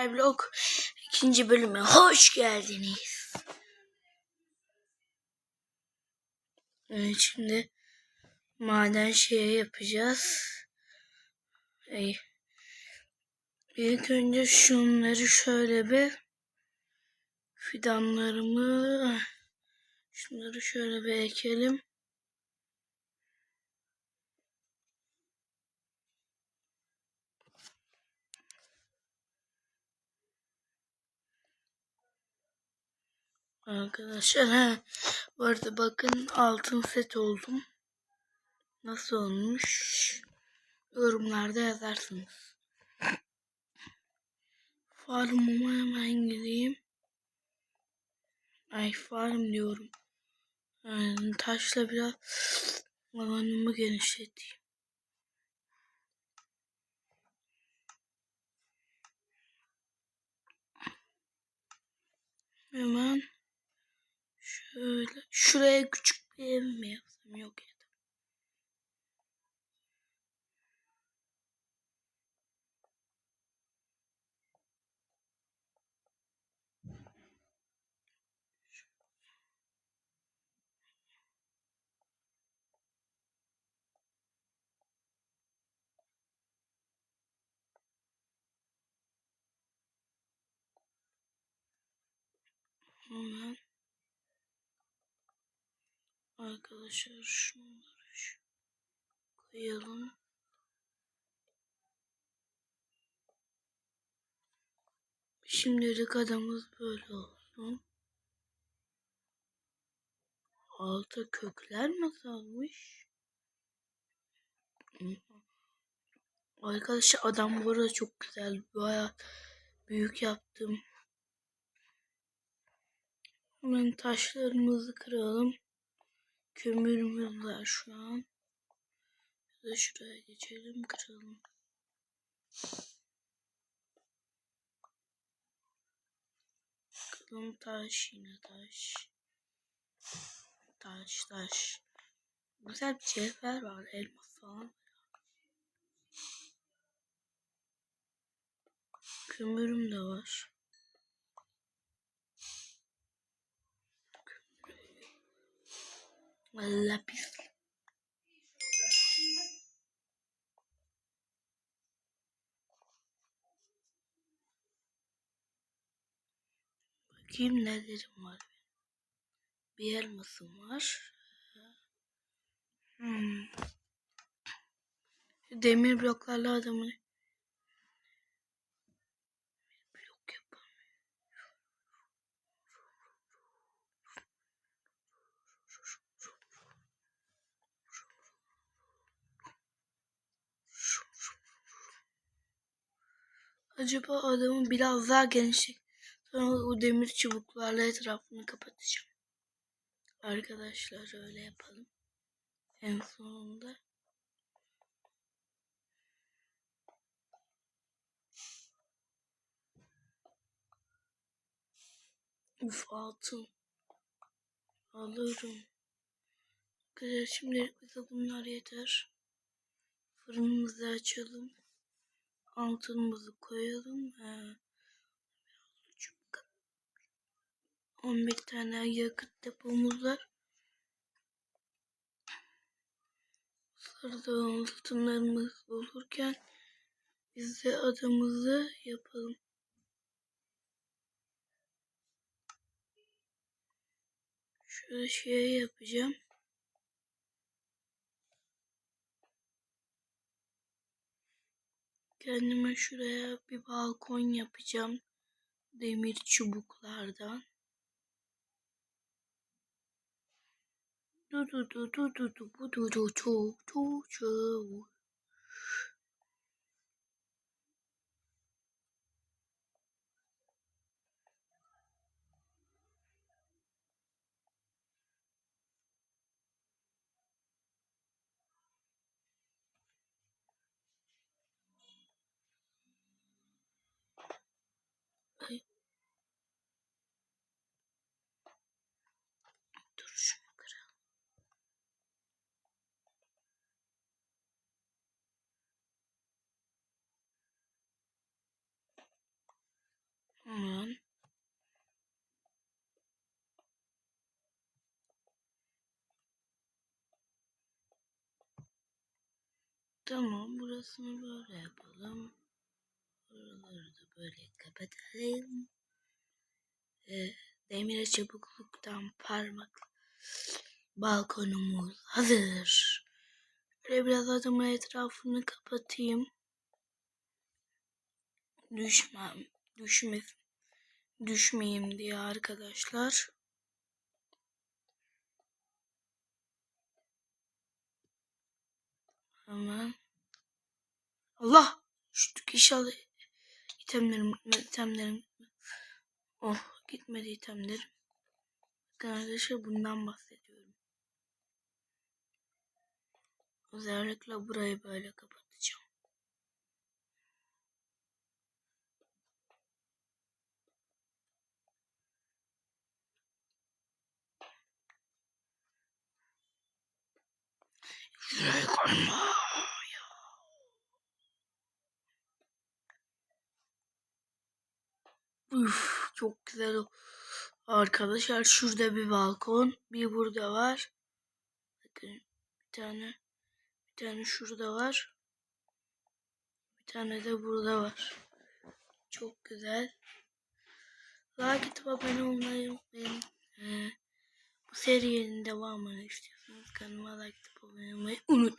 Skyblock ikinci bölüme hoş geldiniz. Evet şimdi maden şeyi yapacağız. Ey. İlk önce şunları şöyle bir fidanlarımı şunları şöyle bir ekelim. Arkadaşlar he, bu arada bakın altın set oldum. Nasıl olmuş? Yorumlarda yazarsınız. Farmıma hemen gideyim. Ay farm diyorum. Yani taşla biraz alanımı genişleteyim. Hemen şöyle şuraya küçük bir ev mi yapsam? Yok ya. Hemen arkadaşlar şunları şu koyalım. Şimdilik adamız böyle olsun. Alta kökler mi salmış? Arkadaşlar adam bu arada çok güzel. Baya büyük yaptım. Hemen taşlarımızı kıralım. Kömürümüz var şu an. Ya da şuraya geçelim kıralım. Kıralım taş yine taş. Taş taş. Güzel bir cevher var elmas falan. Kömürüm de var. Lapis. Bakayım nelerim var. Bir elmasım var. Hmm. Demir bloklarla adamı Acaba adamı biraz daha genişlik. Sonra o demir çubuklarla etrafını kapatacağım. Arkadaşlar öyle yapalım. En sonunda. Uf altın. Alırım. Arkadaşlar şimdilik bize bunlar yeter. Fırınımızı açalım. Altınımızı koyalım. He. 11 tane yakıt depomuz var. Sırada altınlarımız olurken biz de adamızı yapalım. Şöyle şey yapacağım. Kendime şuraya bir balkon yapacağım. Demir çubuklardan. Du du du du du du du du çu çu çu. Ay. Dur şunu kıralım. Tamam burasını böyle yapalım. Buraları da böyle kapatalım. Ee, demire çabukluktan parmakla balkonumuz hazır. Böyle biraz adımla etrafını kapatayım. Düşmem, düşme, düşmeyeyim diye arkadaşlar. Hemen. Allah! Düştük inşallah. İtemlerim gitmedi, itemlerim. Oh gitmedi itemlerim. Bakın arkadaşlar bundan bahsediyorum. Özellikle burayı böyle kapatacağım. Üf, çok güzel. Arkadaşlar şurada bir balkon, bir burada var. Bakın bir tane, bir tane şurada var. Bir tane de burada var. Çok güzel. Like atıp abone olmayı unutmayın. Ee, bu serinin devamını istiyorsanız kanalıma like abone olmayı unutmayın.